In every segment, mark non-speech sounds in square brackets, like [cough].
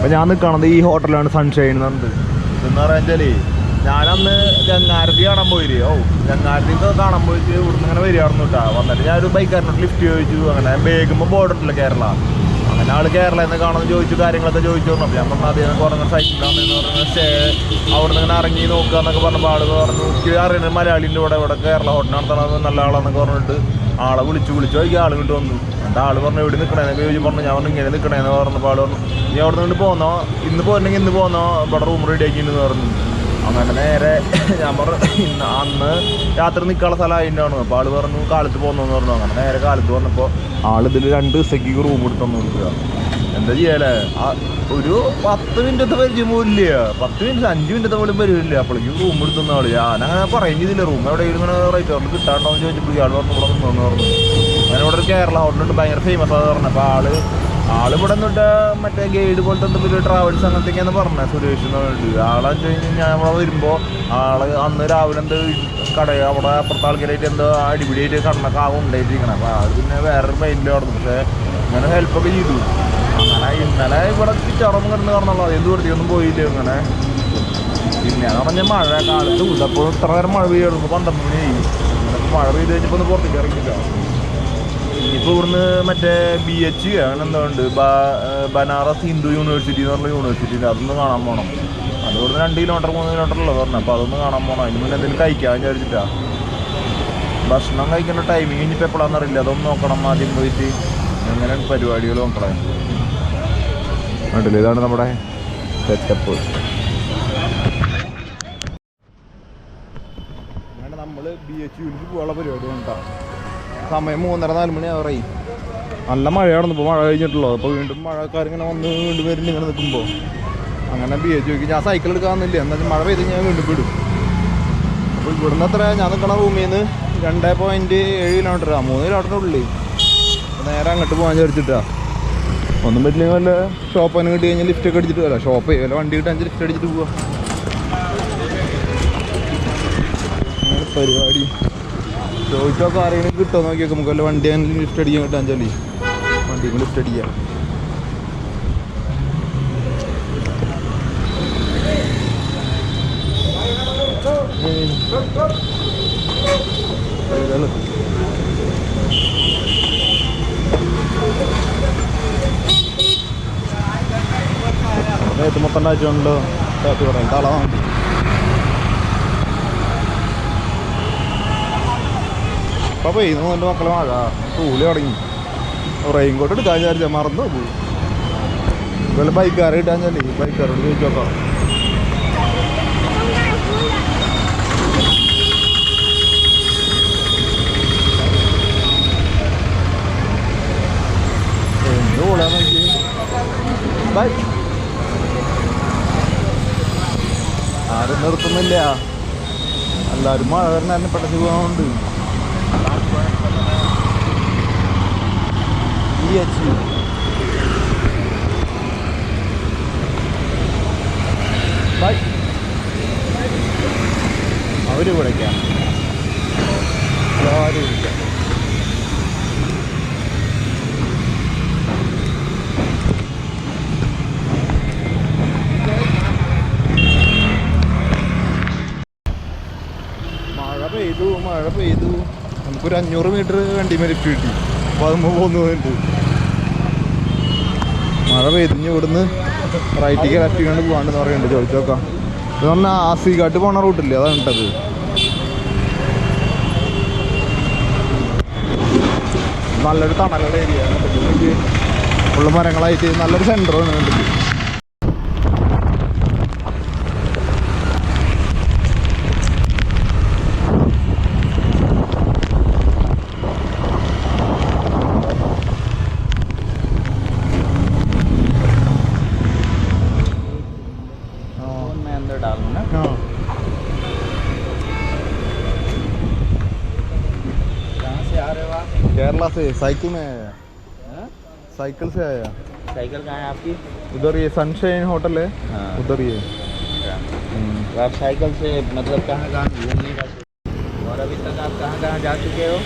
അപ്പൊ ഞാൻ നിൽക്കണത് ഈ ഹോട്ടലാണ് സൺഷൈൻ എന്ന് ഞാനന്ന് ഗംഗാരതി കാണാൻ പോയില്ലേ? ഓ ഗംഗാരതി കാണാൻ പോയിട്ട് ഇവിടുന്ന് ഇങ്ങനെ വരികയാണെന്ന് കേട്ടാ. വന്നിട്ട് ഞാനൊരു ബൈക്കാരനോട് ലിഫ്റ്റ് ചോദിച്ചു. അങ്ങനെ വേഗുമ്പോൾ പോയിട്ടില്ല കേരള. അങ്ങനെ ആൾ കേരളയിൽ നിന്ന് കാണുമെന്ന് ചോദിച്ചു കാര്യങ്ങളൊക്കെ ചോദിച്ചു പറഞ്ഞു ഞാൻ പറഞ്ഞു അദ്ദേഹം കുറഞ്ഞ സൈക്കിളാണെന്ന് പറഞ്ഞു സ്റ്റേ അവിടെ നിന്ന് ഇങ്ങനെ ഇറങ്ങി നോക്കുക എന്നൊക്കെ പറഞ്ഞപ്പോൾ ആൾ പറഞ്ഞു എനിക്ക് അറിയുന്നത് മലയാളിന്റെ ഇവിടെ ഇവിടെ കേരള ഹോട്ടൽ നടത്തണത് നല്ല ആളാണെന്ന് പറഞ്ഞിട്ട് ആളെ വിളിച്ചു വിളിച്ചു. നോക്കി ആൾ വന്നു. എന്നിട്ട് ആൾ പറഞ്ഞു എവിടെ നിൽക്കണേന്നൊക്കെ ചോദിച്ചു പറഞ്ഞു. ഞാൻ പറഞ്ഞു ഇങ്ങനെ നിൽക്കണേന്ന് പറഞ്ഞപ്പോൾ ആൾ പറഞ്ഞു നീ അവിടെ നിന്ന് പോന്നോ? ഇന്ന് പോരണമെങ്കിൽ ഇന്ന് പോന്നോ? ഇവിടെ റൂം റെഡി ആക്കിയിട്ടുണ്ടെന്ന് പറഞ്ഞു. അങ്ങനെ നേരെ [laughs] ഞാൻ പറഞ്ഞു അന്ന് രാത്രി നിൽക്കാനുള്ള സ്ഥലം ആയിട്ടാണ്. അപ്പോൾ ആൾ പറഞ്ഞു കാലത്ത് പോകുന്നു പറഞ്ഞു. അങ്ങനെ നേരെ കാലത്ത് വന്നപ്പോൾ ആൾ ഇതിൽ രണ്ട് ദിവസത്തേക്ക് റൂം എടുത്തൊന്നു കൊടുക്കുക. എന്താ ചെയ്യാലേ? ഒരു പത്ത് മിനിറ്റത്തെ പരിചയം പോലില്ല പത്ത് മിനിറ്റ് അഞ്ച് മിനിറ്റത്തെ പോലും പരിചയമില്ല. അപ്പോഴേക്കും റൂം എടുത്തുന്ന ആൾ. ഞാൻ അങ്ങനെ പറയുന്നില്ല റൂം എവിടെയെങ്കിലും ഇങ്ങനെ റേറ്റ് കിട്ടാണ്ടോ എന്ന് ചോദിച്ചപ്പോൾ ഇയാൾ പറഞ്ഞു ഇവിടെ നിന്നു പറഞ്ഞു. അങ്ങനെ ഒരു കേരള ഹോട്ടലുണ്ട് ഭയങ്കര ഫേമസ് ആണെന്ന് പറഞ്ഞു. അപ്പോൾ ആൾ ആൾ ഇവിടെ നിന്നിട്ട് മറ്റേ ഗൈഡ് പോലത്തെ എന്തെങ്കിലും ട്രാവൽസ് അങ്ങനത്തേക്കാന്ന് പറഞ്ഞത് സുരേഷ് എന്ന് പറഞ്ഞിട്ട്. ആളെന്ന് വെച്ച് കഴിഞ്ഞാൽ ഞാൻ അവിടെ വരുമ്പോൾ ആൾ അന്ന് രാവിലെ എന്ത് കട അവിടെ അപ്പുറത്തെ ആൾക്കാരായിട്ട് എന്തോ അടിപിടിയായിട്ട് കണ്ണൊക്കെ ആകെ ഉണ്ടായിട്ടിരിക്കണം അപ്പോൾ ആൾ പിന്നെ വേറൊരു മൈൻഡിൽ നടന്നു. പക്ഷേ ഇങ്ങനെ ഹെൽപ്പൊക്കെ ചെയ്തു. അങ്ങനെ ഇന്നലെ ഇവിടെ ചുറ്ററൊന്നും കിടന്ന് കാണുന്നുള്ളൂ എന്ത് വൃത്തിയൊന്നും പോയില്ല ഇങ്ങനെ പിന്നെ എന്ന് പറഞ്ഞാൽ മഴ കാലത്ത് ഉള്ളപ്പോൾ ഇത്ര നേരം മഴ പെയ്യായിരുന്നു. പന്ത്രണ്ട് മണി അങ്ങനെ മഴ പെയ്ത് കഴിഞ്ഞപ്പോൾ ഒന്ന് പുറത്തേക്ക് ഇറങ്ങിയില്ല ഇനിയിപ്പോൾ ഇവിടുന്ന് മറ്റേ ബി എച്ച് അങ്ങനെ എന്തോ ഉണ്ട് ബനാറസ് ഹിന്ദു യൂണിവേഴ്സിറ്റി എന്ന് പറഞ്ഞ യൂണിവേഴ്സിറ്റി ഉണ്ട്. അതൊന്ന് കാണാൻ പോകണം അത് ഇവിടുന്ന് രണ്ട് കിലോമീറ്റർ മൂന്ന് കിലോമീറ്റർ ഉള്ളത് പറഞ്ഞു. അപ്പോൾ അതൊന്ന് കാണാൻ പോകണം അതിന് മുന്നേ എന്തെങ്കിലും കഴിക്കാൻ വിചാരിച്ചിട്ടാ. ഭക്ഷണം കഴിക്കേണ്ട ടൈമിങ് ഇനിയിപ്പോൾ എപ്പോഴാണെന്ന് അറിയില്ല. അതൊന്ന് നോക്കണം ആദ്യം പോയിട്ട്. അങ്ങനെയാണ് പരിപാടികൾ നോക്കണം കണ്ടില്ലേ? ഇതാണ് നമ്മുടെ സെറ്റപ്പ് നമ്മൾ ബി എച്ച് യുവിലേക്ക് പോകാനുള്ള പരിപാടി ഉണ്ടാവും സമയം മൂന്നര നാല് മണി ആവറായി നല്ല മഴയാണെന്ന് ഇപ്പോൾ മഴ കഴിഞ്ഞിട്ടുള്ളൂ. അപ്പോൾ വീണ്ടും മഴക്കാരിങ്ങനെ വന്ന് വീണ്ടും വരുന്നു ഇങ്ങനെ നിൽക്കുമ്പോൾ അങ്ങനെ ബി എച്ച് ചോദിക്കും ഞാൻ സൈക്കിൾ എടുക്കാമെന്നില്ല എന്നാൽ മഴ പെയ്ത് ഞാൻ വീണ്ടും വിടും. അപ്പോൾ ഇവിടുന്ന് എത്ര ഞാൻ നിൽക്കണ റൂമിൽ നിന്ന് രണ്ട് പോയിന്റ് ഏഴ് കിലോമീറ്റർ ആ. മൂന്ന് കിലോമീറ്ററിനുള്ളിൽ നേരെ അങ്ങോട്ട് പോകാൻ വിചാരിച്ചിട്ടാണ് ഒന്നും പറ്റില്ലെങ്കിൽ വല്ല ഷോപ്പ് ഷോപ്പിന് കിട്ടി കഴിഞ്ഞാൽ ലിഫ്റ്റ് ഒക്കെ അടിച്ചിട്ട് വരാം. ഷോപ്പ് വല്ല വണ്ടി കിട്ടാൻ ലിഫ്റ്റ് അടിച്ചിട്ട് പോവാം. പരിപാടി. ചോദിച്ചൊക്കെ ആരെങ്കിലും കിട്ടുമോ നോക്കിയൊക്കെ നമുക്ക് വല്ല വണ്ടി ആണെങ്കിലും ലിഫ്റ്റ് അടിക്കാൻ കിട്ടാൻ ചൊല്ലി വണ്ടി ലിഫ്റ്റ് അടിക്കാം നേരത്തെ മൊത്തം ഉണ്ടായിട്ടുണ്ടല്ലോ കാറ്റ് പറയാം തളമാണ് ഇപ്പൊ പെയ്യുന്നു എന്റെ മക്കളെ മഴ. കൂലി തുടങ്ങി. റെയിൻ കോട്ട് എടുക്കാൻ വിചാരിച്ച മറന്നു പോയി. ഇതുപോലെ ബൈക്കാരെ കിട്ടാൻ ചല്ലേ. ബൈക്കാരോട് ചോദിച്ചു ആരും നിർത്തുന്നില്ല. എല്ലാവരും മഴ തന്നെ പെട്ടെന്ന് പോകാനുണ്ട് ഈ Vai. അവർ വിളിക്കാം എല്ലാവരും വിളിക്കാം മഴ പെയ്തു മഴ പെയ്തു. നമുക്കൊരു അഞ്ഞൂറ് മീറ്റർ വണ്ടി മേലെ ഇട്ട് കിട്ടി അപ്പോൾ അത് പോകുന്നുണ്ട് മഴ പെയ്തിഞ്ഞ് ഇവിടുന്ന് റൈറ്റിക്ക് ലെഫ്റ്റ് കണ്ട് പോകാണ്ടെന്ന് പറയുന്നുണ്ട്. ചോദിച്ചു നോക്കാം. ഇത് പറഞ്ഞാൽ ആസികാട്ട് പോണ റൂട്ടില്ലേ അതാണ് ഇട്ടത് നല്ലൊരു തണലുള്ള ഏരിയ ഫുള്ള് മരങ്ങളായിട്ട് നല്ലൊരു സെന്ററാണ് കണ്ടിട്ട് अंदर डालूँ ना। हाँ। कहाँ से आ रहे हो आप? केरला से साइकिल में आया। हाँ? साइकिल से आया। साइकिल कहाँ है आपकी? उधर ये सनशाइन होटल है। हाँ। उधर ये। तो आप साइकिल से मतलब कहाँ कहाँ घूमने का और अभी तक आप कहाँ कहाँ जा चुके हो?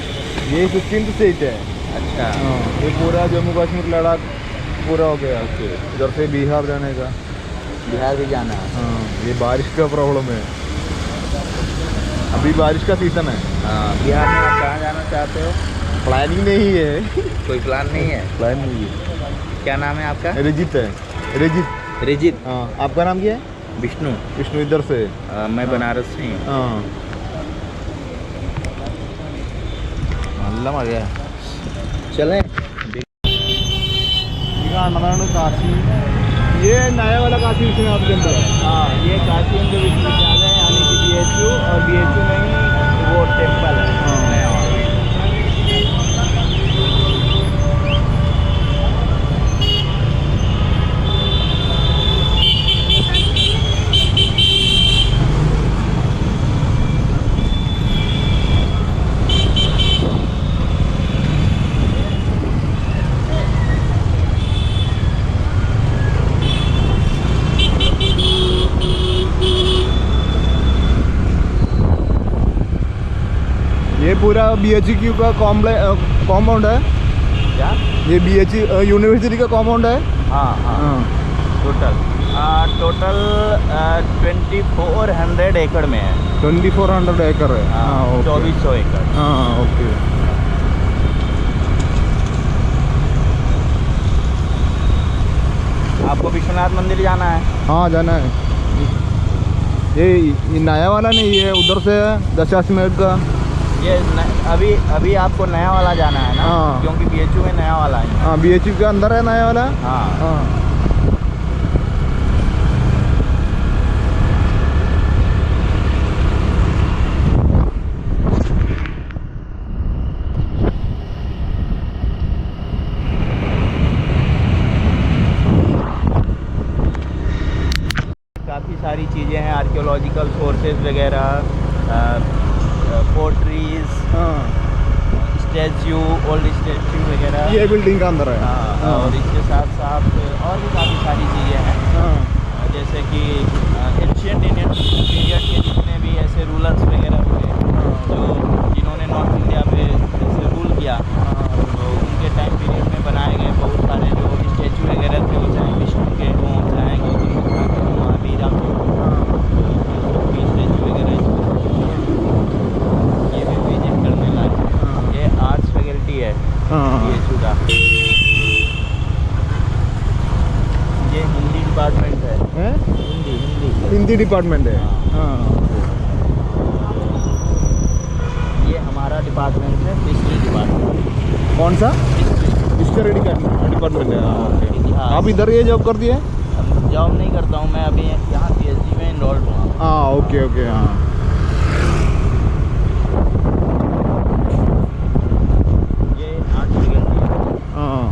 ये फिफ्टीन स्टेट है। अच्छा। हाँ, ये पूरा जम्मू कश्मीर लद्दाख पूरा हो गया। इधर से बिहार जाने का। बिहार भी जाना है। हाँ ये बारिश का प्रॉब्लम है। अभी बारिश का सीज़न है। हाँ बिहार में आप कहाँ जाना चाहते हो? प्लानिंग नहीं है। कोई प्लान नहीं है? प्लान नहीं है। क्या नाम है आपका? रिजित है। रिजित रिजित हाँ आपका नाम क्या है? विष्णु विष्णु इधर से। आ, मैं हाँ। बनारस से हूँ हाँ। मज़ा चलें। കാശി ये नया वाला काशी विश्वनाथ टेंपल है। हाँ ये काशी हिंदू विश्वविद्यालय यानी कि बी एच यू और बी एच यू में ही वो टेंपल है हाँ। नया वाला। ये पूरा बी एच क्यू का कॉम्पाउंड है। क्या? ये बी एच यूनिवर्सिटी का कॉम्पाउंड है। हाँ हाँ। हाँ। Total total twenty four hundred एकड़ में है। ट्वेंटी फोर हंड्रेड एकड़ है हाँ चौबीस सौ एकड़ हाँ ओके आपको विश्वनाथ मंदिर जाना है? हाँ जाना है। ये ये नया वाला नहीं ये उधर से है मिनट का। ये न, अभी अभी आपको नया वाला जाना है ना? हाँ। क्योंकि बी एच यू में नया वाला है। हाँ बी एच के अंदर है नया वाला? हाँ। हाँ। काफ़ी सारी चीज़ें हैं आर्कियोलॉजिकल सोर्सेज वगैरह पोट्रीज हाँ। स्टैचू ओल्ड स्टैचू वगैरह। ये बिल्डिंग का अंदर है। हाँ, हाँ और इसके साथ साथ और भी काफ़ी सारी चीज़ें हैं। हाँ। जैसे कि एंशियंट इंडियन पीरियड के जितने भी ऐसे रूलर्स वगैरह हुए जो जिन्होंने नॉर्थ इंडिया पे ऐसे रूल किया तो उनके टाइम पीरियड में बनाए गए बहुत सारे जो स्टैचू वगैरह थे वो चाहे विष्णु के हों चाहे गौतम बुद्ध के हों महावीरा के हों की स्टैचू वगैरह ये भी विज़िट करने लायक ये आर्ट्स फैकल्टी है हाँ बी का ये हिंदी डिपार्टमेंट है। हैं? हिंदी हिंदी। हिंदी डिपार्टमेंट है। हाँ। ये हमारा डिपार्टमेंट है हिस्ट्री डिपार्टमेंट कौन सा? हिस्ट्री डिपार्टमेंट है। हाँ, ओके आप इधर ये जॉब कर दिए जॉब नहीं करता हूँ मैं अभी यहाँ पी एच डी में इनरोल्ड हुआ हूँ। हाँ ओके ओके हाँ ये आर्ट फैकल्टी है हाँ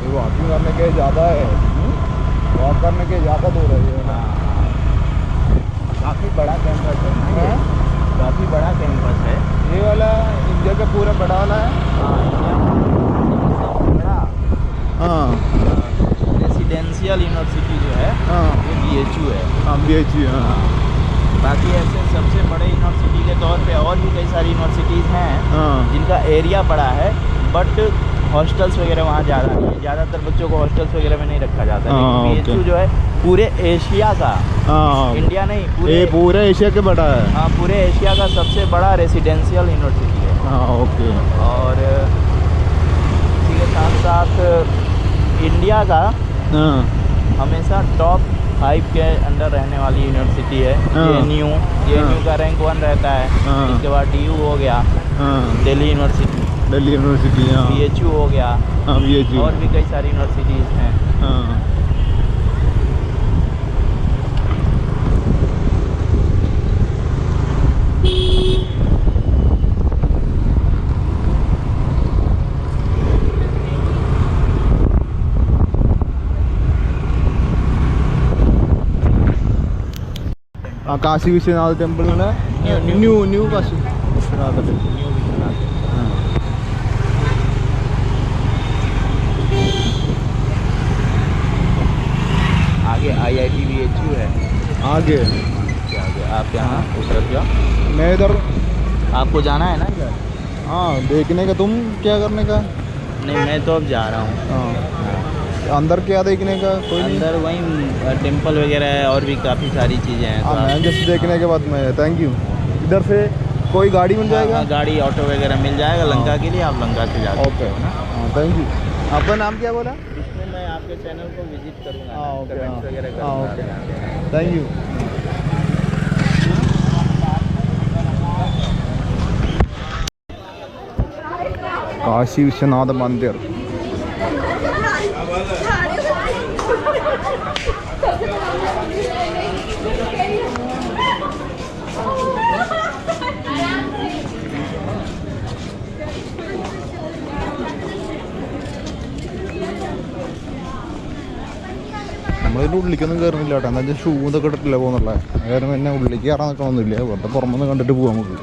ये वॉकिंग करने के ज़्यादा है वॉक करने के ज़्यादा दूर है ये ना काफ़ी बड़ा कैंपस है ना ये? हैं? काफ़ी बड़ा कैंपस है ये वाला इंडिया का पूरा बड़ा वाला है हाँ इंडिया का सबसे बड़ा हाँ रेसिडेंशियल यूनिवर्सिटी जो है हाँ है। हाँ बी एच हाँ बाकी ऐसे सबसे बड़े यूनिवर्सिटी के तौर पे और भी कई सारी यूनिवर्सिटीज़ हैं हाँ। जिनका एरिया बड़ा है बट हॉस्टल्स वगैरह वहाँ ज़्यादा नहीं है। ज़्यादातर बच्चों को हॉस्टल्स वगैरह में नहीं रखा जाता हाँ। बी जो है पूरे एशिया का। हाँ इंडिया नहीं पूरे ये पूरे एशिया के बड़ा है। हाँ पूरे एशिया का सबसे बड़ा रेसिडेंशियल यूनिवर्सिटी है। हाँ ओके। और इसी के साथ साथ इंडिया का हाँ। हमेशा टॉप फाइव के अंडर रहने वाली यूनिवर्सिटी है। हाँ। J N U J N U का रैंक वन रहता है। हाँ। इसके बाद डी यू हो गया। हाँ। दिल्ली यूनिवर्सिटी दिल्ली यूनिवर्सिटी हाँ। बी एच यू हो गया। हाँ और भी कई सारी यूनिवर्सिटीज़ हैं। काशी विश्वनाथ टेंपल है new- new- Kashi. Vishwanath temple हाँ। आगे I I T B H U है। आगे। आगे? आप यहाँ उतर जाओ। मैं इधर आपको जाना है ना इधर? हाँ देखने का। तुम क्या करने का? नहीं मैं तो अब जा रहा हूँ। हाँ। अंदर क्या देखने का? कोई अंदर वहीं टेंपल वगैरह है और भी काफ़ी सारी चीज़ें हैं तो हाँ मैं जस्ट देखने के बाद मैं थैंक यू इधर से कोई गाड़ी मिल जाएगा? हाँ, गाड़ी ऑटो वगैरह मिल जाएगा लंका के लिए आप लंका से जा सकते ओके हो हाँ थैंक यू आपका नाम क्या बोला? इसमें मैं आपके चैनल को विज़िट हाँ, हाँ। हाँ, करूँगा। Okay. Thank you Kashi Vishwanath मंदिर। നമ്മളിതിന്റെ ഉള്ളിലേക്കൊന്നും കയറുന്നില്ല കേട്ടോ. വെച്ചാൽ ഷൂ ഇതൊക്കെ ഇട്ടിട്ടില്ല പോകുന്നുള്ളത് കാരണം എന്നെ ഉള്ളിലേക്ക് കയറാൻ നിൽക്കണമെന്നില്ല വെറുതെ പുറമൊന്നും കണ്ടിട്ട് പോകാൻ നമുക്ക്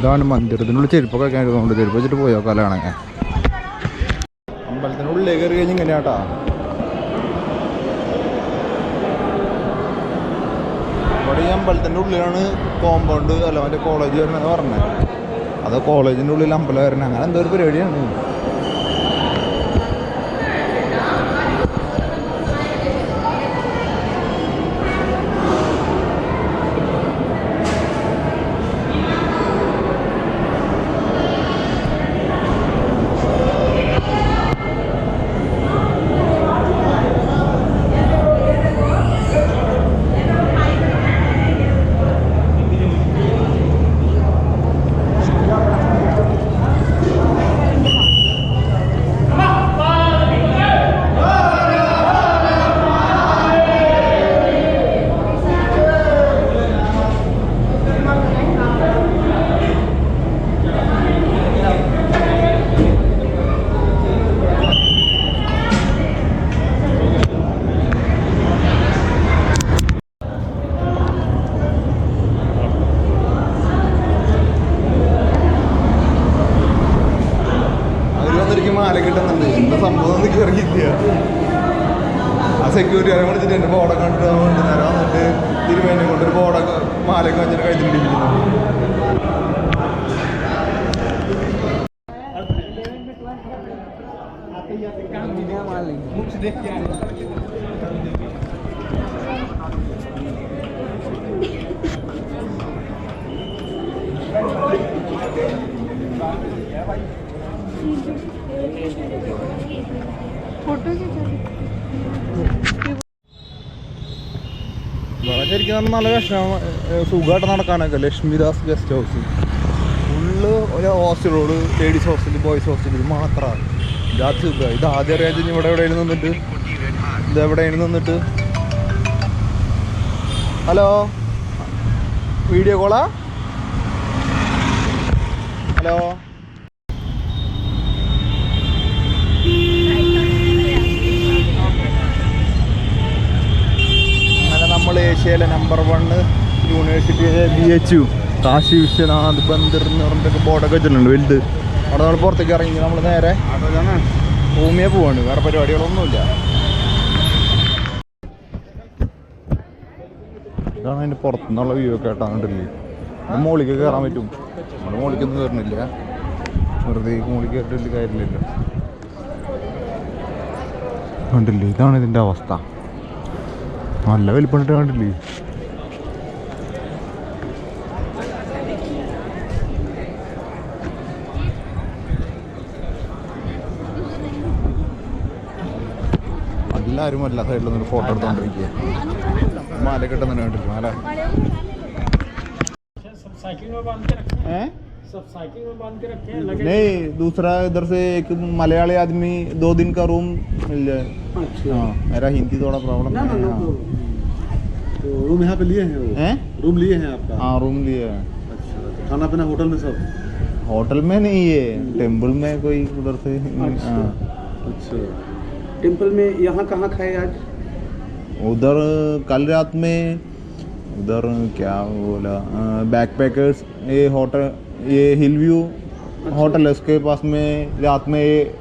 ഇതാണ് മന്ദിരത്തിനുള്ളിൽ ചെരുപ്പൊക്കെ ഇരുന്നുണ്ട് ചെരുപ്പ് വെച്ചിട്ട് പോയോ കലാണെങ്കിൽ അമ്പലത്തിനുള്ളിൽ കയറി കഴിഞ്ഞ് ഇങ്ങനെയാട്ടാ ഇവിടെ ഈ അമ്പലത്തിന്റെ ഉള്ളിലാണ് കോമ്പൗണ്ട് അല്ല മറ്റേ കോളേജ് വരണമെന്ന് പറഞ്ഞത് അത് കോളേജിന്റെ ഉള്ളിൽ അമ്പലം വരണം അങ്ങനെ എന്തോ ഒരു പരിപാടിയാണ്. മാല കിട്ടുന്നുണ്ട് എന്താ സംഭവം എന്ന് എനിക്ക് അറിയില്ല ആ സെക്യൂരിറ്റി ആരെ വിളിച്ചിട്ട് എൻ്റെ ബോർഡൊക്കെ കണ്ടിട്ട് കൊണ്ട് നേരം വന്നിട്ട് തിരുമേനെ കൊണ്ടൊരു ബോർഡൊക്കെ മാലയൊക്കെ വെച്ചിട്ട് കഴിഞ്ഞിട്ടിരിക്കുന്നു फोटो खींचा ഇവിടെ ശരിക്കും നല്ല വിഷമം സുഖമായിട്ട് നടക്കാനൊക്കെ ലക്ഷ്മിദാസ് ഗസ്റ്റ് ഹൗസ്. ഫുള്ള് ഒരു ഹോസ്റ്റലോട് ലേഡീസ് ഹോസ്റ്റൽ ബോയ്സ് ഹോസ്റ്റൽ മാത്രമാണ് ഇതാ സുഖം. ഇത് ആദ്യം അറിയാൻ ഇവിടെ എവിടെയാണ് നിന്നിട്ട്? ഇത് എവിടെയാണ് നിന്നിട്ട്? ഹലോ? വീഡിയോ കോളാ? ഹലോ? ഏഷ്യയിലെ number one university B H U Kashi Vishwanath Bandar എന്ന് പറഞ്ഞിട്ടൊക്കെ ബോർഡൊക്കെ വെച്ചിട്ടുണ്ട് വലുത്. അവിടെ നമ്മൾ പുറത്തേക്ക് ഇറങ്ങി നമ്മൾ നേരെ ഭൂമിയെ പോവാണ്. വേറെ പരിപാടികളൊന്നുമില്ല. ഇതാണ് അതിന്റെ പുറത്തുനിന്നുള്ള വ്യൂ ഒക്കെ നമ്മൾ മുകളിലേക്ക് കയറാൻ പറ്റും. നമ്മൾ മോളിക്കൊന്നും കയറുന്നില്ല വെറുതെ മോളിക്ക് കയറിയിട്ട് കാര്യമില്ലല്ലോ. കണ്ടില്ലേ? ഇതാണ് ഇതിന്റെ അവസ്ഥ. നല്ല വലിപ്പണിട്ട് കണ്ടില്ലേ? എല്ലാവരും എല്ലാ സൈഡിൽ നിന്ന് ഫോട്ടോ എടുത്തോണ്ടിരിക്കുക മാല കിട്ടുന്നുണ്ട് കണ്ടില്ല? മാല. सब में के रखे हैं सब साइकिल में बाँध के रखे हैं लगे नहीं दूसरा इधर से एक मलयाली आदमी दो दिन का रूम मिल जाए। अच्छा। हाँ मेरा हिंदी थोड़ा प्रॉब्लम ना ना है ना हाँ। तो रूम यहाँ पे लिए हैं वो? हैं? रूम लिए हैं आपका? हाँ रूम लिए है। अच्छा तो खाना पीना होटल में सब? होटल में नहीं है टेंपल में कोई उधर से। अच्छा। हाँ। अच्छा। टेंपल में यहाँ कहाँ खाए आज? उधर कल रात में उधर क्या बोला बैक पैकर्स ये होटल ये हिल व्यू होटल है उसके पास में रात में ये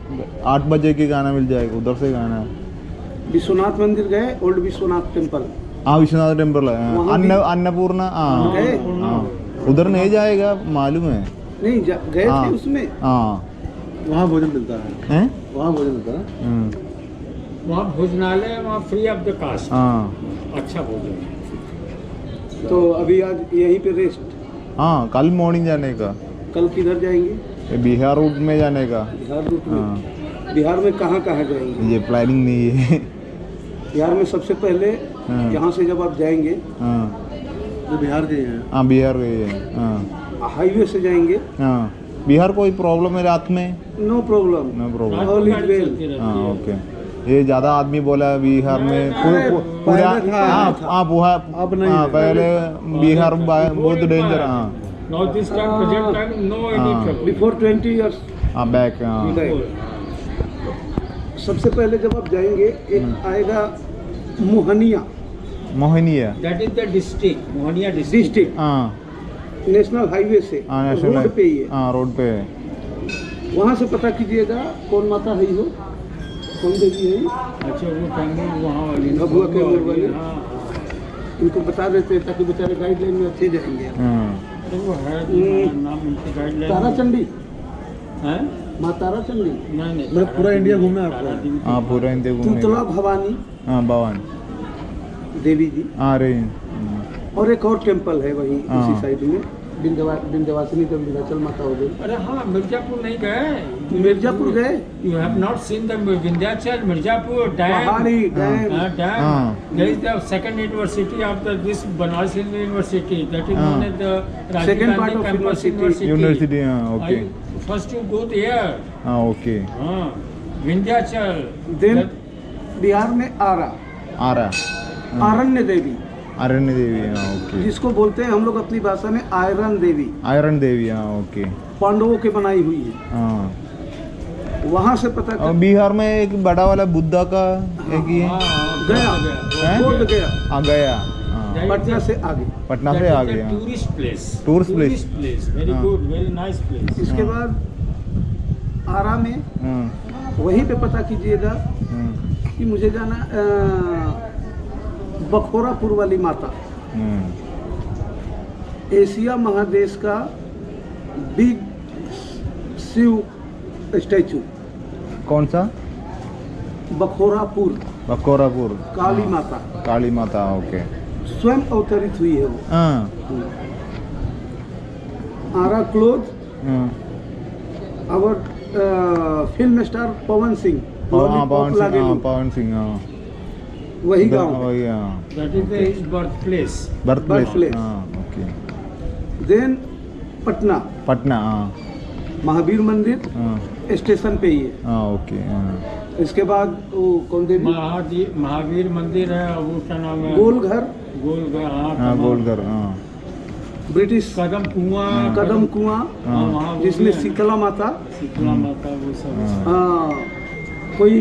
आठ बजे की गाना मिल जाएगा उधर से गाना है। विश्वनाथ मंदिर गए ओल्ड विश्वनाथ टेंपल हाँ विश्वनाथ टेंपल है हाँ, अन्नपूर्णा हाँ। हाँ। उधर नहीं जाएगा मालूम है। नहीं गए हाँ। थे उसमें? हाँ। वहाँ भोजन मिलता है। वहाँ भोजन मिलता है। हम्म, वहाँ भोजनालय है वहाँ फ्री ऑफ़ द कास्ट हाँ। अच्छा भोजन तो अभी आज यहीं पे रेस्ट हाँ कल मॉर्निंग जाने का। कल किधर जाएँगे? बिहार रूट में जाने का। बिहार रूट में? हाँ। बिहार में कहाँ कहाँ जाएँगे? ये प्लानिंग नहीं है। बिहार में सबसे पहले हाँ। यहाँ से जब आप जाएँगे हाँ। तो बिहार गए हैं। हाँ बिहार गए हैं। हाँ। हाईवे से जाएँगे? हाँ। बिहार कोई प्रॉब्लम है रात में? नो प्रॉब्लम नो प्रॉब्लम हाँ है। ओके ये ज़्यादा आदमी बोला बिहार में। पूरे हाँ हाँ पूरा अब नहीं हाँ है। पहले बिहार बहुत डेंजर हाँ। North East time, present time, no any हाँ। trouble. बिफोर ट्वेंटी हाँ बैक हाँ। सबसे पहले जब आप जाएँगे एक हम्म। आएगा मोहनिया। मोहिनी है That is the district, Mohania district हाँ। नेशनल हाईवे से। हाँ रोड पे ही है। हाँ रोड पे है। वहाँ से पता कीजिएगा कौन माता है हो कौन देवी है? अच्छा वो कैमूर वहाँ वाली कैमूर वाली। हाँ? हाँ। इनको बता देते हैं ताकि बेचारे गाइडलाइन में अच्छे जाएँगे। हाँ। तो वो है हम्म। नाम उनकी गाइडलाइन तारा चंडी है? माँ तारा चंडी नहीं नहीं मतलब पूरा इंडिया घूमना आपको? हाँ पूरा इंडिया घूमने तुतला भवानी। हाँ भवन। देवी जी। हाँ रही और एक और टेंपल है वही। उसी साइड में। बिंदवा बिंदवासिनी का तो विंध्याचल माता हो गई। अरे हाँ मिर्जापुर नहीं गए। मिर्जापुर गए? You have not seen the Vindhyachal Mirzapur dam पहाड़ी dam there is the second university of the this Banaras Hindu university that is known as the second part of campus university university हाँ okay first you go there हाँ okay हाँ. Vindhyachal then Bihar में आरा आरा अरण्य देवी आरण्य देवी हाँ okay जिसको बोलते हैं हम लोग अपनी भाषा में आयरन देवी आयरन देवी हाँ ओके पांडवों के बनाई हुई है हाँ वहाँ से पता कर बिहार में एक बड़ा वाला बुद्धा का एक ही है हाँ, गया बोध गया आ गया हाँ is पटना से आगे पटना से is आ the गया Tourist place. Tourist place. Tourist place. Very हाँ. good. Very nice place. इसके हाँ। बाद आरा में हाँ वहीं पे पता कीजिएगा हाँ, कि मुझे जाना बखोरापुर वाली माता। हाँ, एशिया महादेश का बिग शिव स्टैचू। कौन सा? बखोरापुर। बखोरापुर। काली हाँ, माता। काली माता ओके। स्वयं अवतरित हुई है वो। हाँ। आरा क्लोज। हाँ। our film star Pawan Singh. हाँ पवन सिंह हाँ पवन सिंह हाँ। वही गाँव वही हाँ। Is the, his birthplace. Birth place Birthplace. हाँ ओके देन पटना। पटना हाँ। महावीर मंदिर हाँ। स्टेशन पे ही है। हाँ ओके हाँ। इसके बाद वो कौन देवी? महादेव महावीर मंदिर है और वो क्या नाम है? गोलघर। गोलघर हाँ हाँ गोलघर हाँ। ब्रिटिश। कदम कुआँ। कदम कुआँ जिसमें शीतला माता। शीतला माता वो सब। हाँ, कोई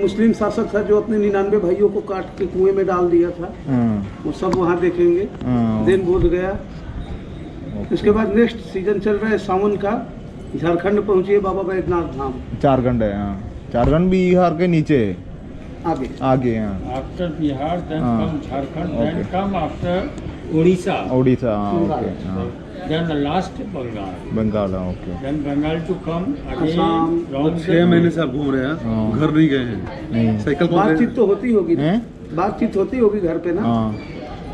मुस्लिम शासक था जो अपने निन्यानवे भाइयों को काट के कुएँ में डाल दिया था। हाँ वो सब वहाँ देखेंगे। हाँ देन बोध गया। उसके बाद नेक्स्ट सीज़न चल रहा है सावन का। झारखंड पहुंचिए बाबा बैद्यनाथ धाम। झारखंड है हाँ। झारखंड बिहार के नीचे। आगे। आगे हाँ। After Bihar then. Come Jharkhand then Okay. Come after Orissa Orissa हाँ ओके हाँ देन लास्ट बंगाल बंगाल हाँ okay then Bengal to come Assam, again छह महीने से आप घूम रहे हैं हाँ। घर नहीं गए हैं। नहीं। साइकिल कौन बातचीत तो होती होगी। ना हैं? बातचीत होती होगी घर पे ना। हाँ।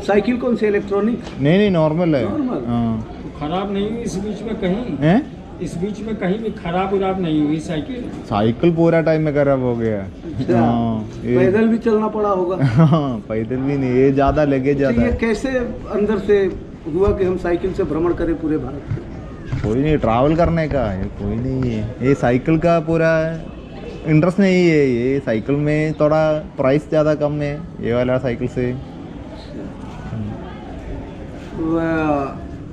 साइकिल कौन सी इलेक्ट्रॉनिक नहीं नहीं नॉर्मल है। Normal? हाँ। खराब नहीं हुई इस बीच में कहीं? हैं? इस बीच में कहीं भी खराब उराब नहीं हुई साइकिल साइकिल पूरा टाइम में खराब हो गया। अच्छा, हाँ ये पैदल भी चलना पड़ा होगा। [laughs] हाँ पैदल भी नहीं ये ज़्यादा लगे तो ज़्यादा ये कैसे अंदर से हुआ कि हम साइकिल से भ्रमण करें पूरे भारत में कोई नहीं ट्रैवल करने का है कोई नहीं है। ये साइकिल का पूरा इंटरेस्ट नहीं है ये साइकिल में थोड़ा प्राइस ज़्यादा कम है ये वाला साइकिल से।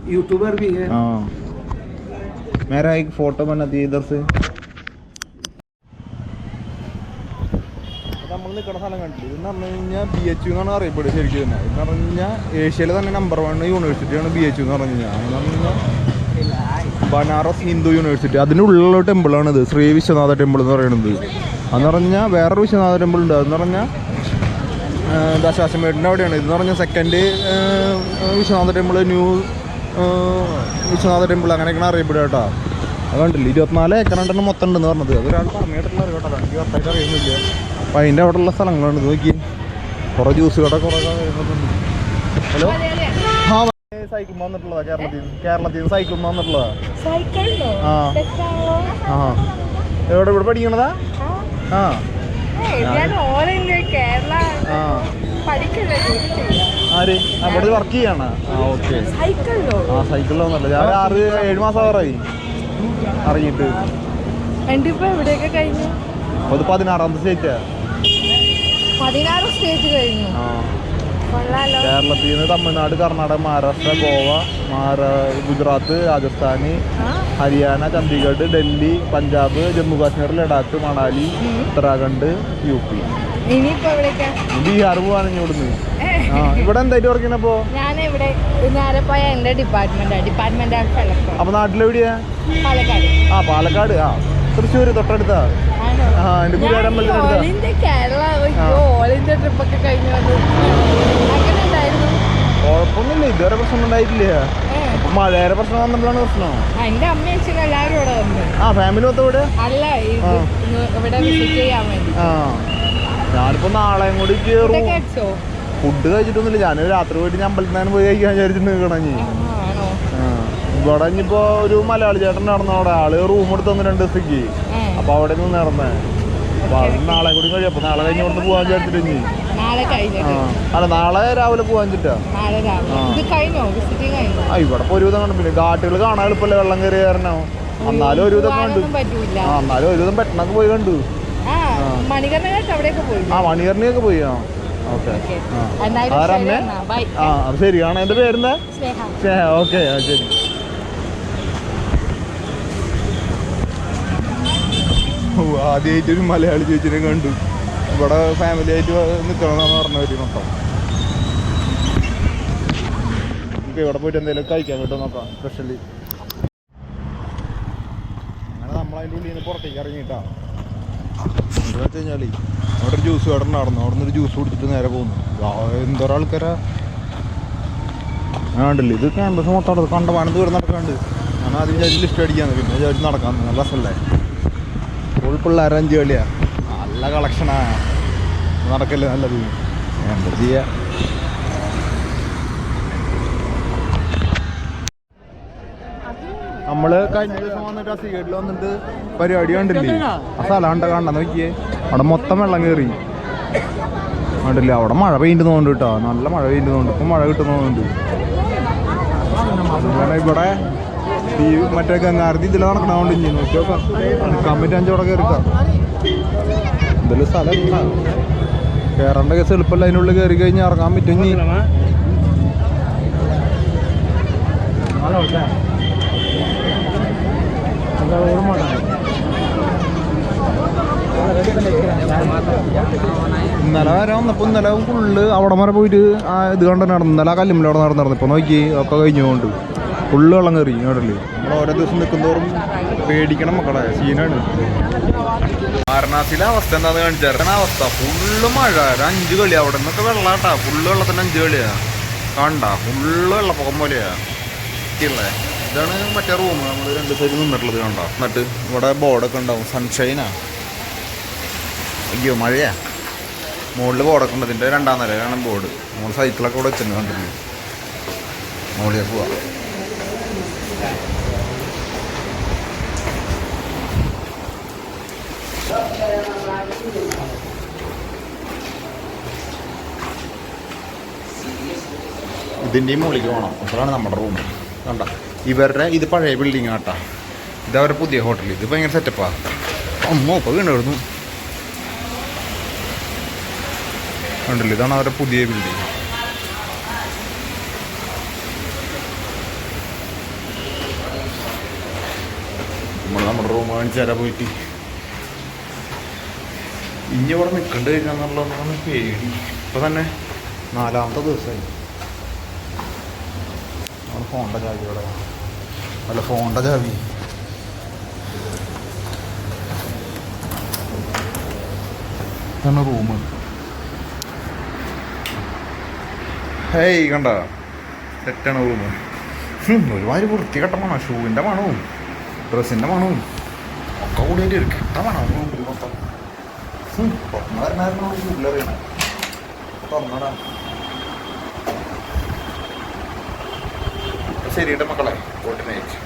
यूट्यूबर भी है। हाँ। मेरा एक फ़ोटो बना दिए इधर से। നമ്മൾ നിൽക്കുന്ന സ്ഥലം കണ്ടില്ല? ഇതെന്ന് പറഞ്ഞു കഴിഞ്ഞാൽ ബി എച്ച് യു എന്നാണ് അറിയപ്പെടുക ശരിക്കും തന്നെ എന്ന് പറഞ്ഞു കഴിഞ്ഞാൽ ഏഷ്യയിലെ തന്നെ നമ്പർ വൺ യൂണിവേഴ്സിറ്റിയാണ് ബി എച്ച് യു എന്ന് പറഞ്ഞു കഴിഞ്ഞാൽ എന്ന് പറഞ്ഞു കഴിഞ്ഞാൽ ബനാറസ് ഹിന്ദു യൂണിവേഴ്സിറ്റി ഉള്ളിലുള്ള ടെമ്പിളാണ് ഇത്. ശ്രീ വിശ്വനാഥ ടെമ്പിൾ എന്ന് പറയുന്നത്. അതെന്ന് പറഞ്ഞാൽ വേറൊരു വിശ്വനാഥ ടെമ്പിൾ ഉണ്ട്. അതെന്ന് പറഞ്ഞാൽ ദശാശ്വമേടിന്റെ അവിടെയാണ്. ഇതെന്ന് പറഞ്ഞാൽ second Vishwanath temple new Vishwanath temple അങ്ങനെയൊക്കെയാണ് അറിയപ്പെടുക കേട്ടോ. അത് കണ്ടില്ല? ഇരുപത്തിനാല് ഏക്കറുണ്ടെന്ന് മൊത്തം ഉണ്ടെന്ന് പറഞ്ഞത്. അതൊരാൾ പറഞ്ഞിട്ടുള്ള കേട്ടോ എനിക്ക് കറക്റ്റായിട്ട് അറിയുന്നില്ല. അപ്പം അതിന്റെ അവിടെയുള്ള സ്ഥലങ്ങളാണ്. ഇത് നോക്കി കുറേ ജ്യൂസ് കട കുറേ വരുന്നുണ്ട്. ഹലോ? ആ സൈക്കിൾ വന്നിട്ടുള്ളതാ കേരളത്തിൽ കേരളത്തിൽ നിന്ന് സൈക്കിൾ വന്നിട്ടുള്ളതാ. ആ. ആ. എവിടെ ഇവിടെ പഠിക്കണതാ? ആ. ആര്? അവിടെ വർക്ക് ചെയ്യാണ്. ആ ഓക്കെ. ആ ആ സൈക്കിളിലൊന്നല്ല ഞാൻ ആറ് ഏഴ് മാസം ആറായി അറിഞ്ഞിട്ട്. ഇത് പതിനാറാമത്തെ സ്റ്റേറ്റാ പതിനാറ് സ്റ്റേജ് കഴിഞ്ഞു. കേരളത്തിൽ നിന്ന് തമിഴ്നാട് കർണാടക മഹാരാഷ്ട്ര ഗോവ ഗുജറാത്ത് രാജസ്ഥാൻ ഹരിയാന ചണ്ഡീഗഡ് ഡൽഹി പഞ്ചാബ് ജമ്മു കാശ്മീർ ലഡാക്ക് മണാലി ഉത്തരാഖണ്ഡ് യു പി. ബീഹാർ പോവാണ് ഇവിടുന്ന്. ആ ഇവിടെ എന്തായിട്ട് വർക്ക് ചെയ്യണപ്പോ ഇവിടെ പോയ എന്റെ ഡിപ്പാർട്ട്മെന്റ് ഡിപ്പാർട്ട്മെന്റ് അപ്പൊ നാട്ടിലെവിടെയാ? പാലക്കാട്. ആ പാലക്കാട്. ആ തൃശ്ശൂർ തൊട്ടടുത്താ? ആ എന്റെ ഞാൻ ഗുരുവായൂർ ഈ അമ്പലത്തിനടുത്താ all India Kerala. All India കഴിഞ്ഞു ഉണ്ടായിരുന്നു കുഴപ്പമൊന്നുമില്ല ഇതുവരെ പ്രശ്നം ഉണ്ടായിട്ടില്ല. മഴയുടെ പ്രശ്നം വന്നപ്പോഴാണ് പ്രശ്നം. എന്റെ അമ്മ അച്ഛനും എല്ലാവരും ഇവിടെ വന്നു. ആ ഫാമിലി മൊത്തം ഇവിടെ അല്ല ഇവിടെ വിസിറ്റ് ചെയ്യാൻ വേണ്ടി. ആ. ഞാനിപ്പോ നാളെയും കൂടി കേറും. ഫുഡ് കഴിച്ചിട്ടൊന്നുമില്ല. ഞാൻ രാത്രി പോയിട്ട് ഞാൻ അമ്പലത്തിൽ നിന്ന് പോയി കഴിക്കാൻ വിചാരിച്ചിട്ട് നിൽക്കണം ആ, ആണോ? ഇവിടെ ഇനിയിപ്പോ ഒരു മലയാളി ചേട്ടൻ നടന്നു അവിടെ ആൾ റൂം എടുത്ത് തന്നു രണ്ട് ദിവസത്തേക്ക്. അപ്പൊ അവിടെ നിന്ന് നടന്നേ. അപ്പൊ അത് നാളെ കൂടി കഴിയും. നാളെ കഴിഞ്ഞ് കൊണ്ട് പോകാൻ വിചാരിച്ചിട്ട് ഇനി. നാളെ ആ. കഴിഞ്ഞിട്ട് അല്ല നാളെ രാവിലെ പോവാൻ ചിട്ടാ നാളെ രാവിലെ. ആ. ഇത് കഴിഞ്ഞോ? വിസിറ്റിംഗ് കഴിഞ്ഞോ? ആ ഇവിടെ ഒരു ഒരുവിധം കണ്ടു പിന്നെ ഘാട്ടുകൾ കാണാൻ എളുപ്പമല്ലേ വെള്ളം കയറി കാരണോ? എന്നാലും ഒരുവിധം കണ്ടു. എന്നാലും പറ്റൂല. ആ എന്നാലും ഒരുവിധം പെട്ടെന്നൊക്കെ പോയി കണ്ടു. ആ മണികർണിയൊക്കെ അവിടെയൊക്കെ പോയി. ആ മണിയറിനെയൊക്കെ പോയി. ആ. ഓക്കെ. ആ. ആരമ്മ ശരി കാണാം ആ അത് ശരിയാണ്. എന്റെ പേരെന്താ? സ്നേഹ. ഓക്കെ ആ ശരി. ആദ്യമായിട്ട് ഒരു മലയാളി ചേച്ചിനെ കണ്ടു. ഇവിടെ ഫാമിലി ആയിട്ട് നിൽക്കണമെന്നാണ് പറഞ്ഞവര് മൊത്തം നമുക്ക് ഇവിടെ പോയിട്ട് എന്തെങ്കിലും കഴിക്കാൻ കിട്ടും നോക്കാം സ്പെഷ്യലി അങ്ങനെ നമ്മളതിന്റെ ഉള്ളിൽ നിന്ന് പുറത്തേക്ക് ഇറങ്ങിയിട്ടാ എന്താ വെച്ച് കഴിഞ്ഞാൽ അവിടെ ഒരു ജ്യൂസ് കട നടന്നു. അവിടെ നിന്ന് ഒരു ജ്യൂസ് കുടിച്ചിട്ട് നേരെ പോകുന്നു. എന്തോരം ആൾക്കാരാ ആ ഉണ്ടല്ലേ ഇത് ക്യാമ്പസ് മൊത്തം കണ്ടമാനം ദൂരം നടക്കാണ്ട്. ഞാൻ ആദ്യം ലിസ്റ്റ് അടിക്കാന്ന് പിന്നെ വിചാരിച്ച് നടക്കാൻ നല്ല രസമല്ലേ? ഫുൾ പിള്ളേർ അഞ്ച് കളിയാ? നല്ല കളക്ഷനാ നടക്കൽ നല്ലത്? എന്താ ചെയ്യാ? നമ്മൾ കഴിഞ്ഞ ദിവസം വന്നിട്ട് ആ സീഡിൽ വന്നിട്ട് പരിപാടി കണ്ടില്ലേ? ആ സ്ഥലം കണ്ട കണ്ട നോക്കിയേ. അവിടെ മൊത്തം വെള്ളം കയറി കണ്ടില്ലേ? അവിടെ മഴ പെയ്യുന്നുണ്ട് കേട്ടോ നല്ല മഴ പെയ്യുന്നുണ്ട് ഇപ്പം മഴ കിട്ടുന്നുണ്ട് ഇവിടെ ഈ മറ്റേ ഗംഗാരതി ഇതിൽ നടക്കണോണ്ട് ഇനി നോക്കി പറ്റുക അഞ്ചോടെ കയറിക്കാം എന്തെങ്കിലും സ്ഥലം. കയറേണ്ട കേസ് എളുപ്പമല്ല അതിനുള്ളിൽ കയറി കഴിഞ്ഞാൽ ഇറങ്ങാൻ പറ്റും ഇനി ഇന്നലെ വരെ വന്നപ്പോൾ ഇന്നലെ ഫുള്ള് അവിടെ വരെ പോയിട്ട് ആ ഇത് കണ്ട് നടന്നു? ഇന്നലെ ആ കല്ലുമ്മിൽ അവിടെ നടന്നിരുന്നു. ഇപ്പോൾ നോക്കി ഒക്കെ കഴിഞ്ഞുകൊണ്ട്. ഫുള്ള് വെള്ളം കയറി ഇങ്ങോട്ടല്ലേ? നമ്മൾ ഓരോ ദിവസം നിൽക്കുന്നതോറും പേടിക്കണം മക്കളെ സീനാണ് വാരണാസിയിലെ അവസ്ഥ എന്താന്ന് കാണിച്ചാൽ അവസ്ഥ. ഫുള്ള് മഴ ഒരു അഞ്ച് കളി. അവിടെ നിന്നൊക്കെ വെള്ളാട്ടാ. ഫുള്ള് വെള്ളത്തിന് അഞ്ച് കളിയാ. കണ്ട ഫുള്ള് വെള്ളപ്പൊക്കം പോലെയാ. ഇല്ലേ? ഇതാണ് മറ്റേ റൂം നമ്മൾ രണ്ട് സൈഡ് നിന്നിട്ടുള്ളത് കണ്ട. എന്നിട്ട് ഇവിടെ ബോർഡൊക്കെ ഉണ്ടാവും. സൺഷൈനാ അയ്യോ മഴയാ. മുകളിൽ ബോർഡൊക്കെ ഉണ്ട്. ഇതിന്റെ രണ്ടാം നിലയിലാണ് ബോർഡ്. നമ്മൾ സൈക്കിളൊക്കെ ഇവിടെ വെച്ചിട്ടുണ്ട് കണ്ടില്ലേ മുകളിലേക്ക് പോവാം. ഇതിന്റെയും മുകളിലേക്ക് പോകണം അപ്പോഴാണ് നമ്മുടെ റൂം കണ്ട? ഇവരുടെ ഇത് പഴയ ബിൽഡിംഗ് ആട്ടാ ഇത് അവരുടെ പുതിയ ഹോട്ടൽ ഇത് ഭയങ്കര സെറ്റപ്പാ അമ്മോ ഇപ്പോൾ വീണായിരുന്നു. കണ്ടില്ല? ഇതാണ് അവരുടെ പുതിയ ബിൽഡിംഗ് നമ്മുടെ മേടിച്ച് തരാൻ പോയിട്ട്. ഇനി ഇവിടെ നിൽക്കേണ്ടി വരിക എന്നുള്ളതാണ് പേടി. ഇപ്പം തന്നെ നാലാമത്തെ ദിവസമായി. നമ്മുടെ ഫോണിന്റെ ചാവി ഇവിടെ അല്ല ഫോണിന്റെ ചാവി. ഇതാണ് റൂം. ഹേയ് കണ്ട? സെറ്റാണ് റൂം. ഒരുമാതിരി വൃത്തികെട്ട മണം ഷൂവിന്റെ മണവും ഡ്രസ്സിന്റെ മണവും. കൂടിയിട്ട് ഒരു കെട്ട മണം റൂമിൽ മൊത്തം തുറന്നു വരണമായിരുന്നു ഉള്ളറിയണേ തുറന്നടാ ശരി മക്കളെ കോട്ടിനെ നൈറ്റ്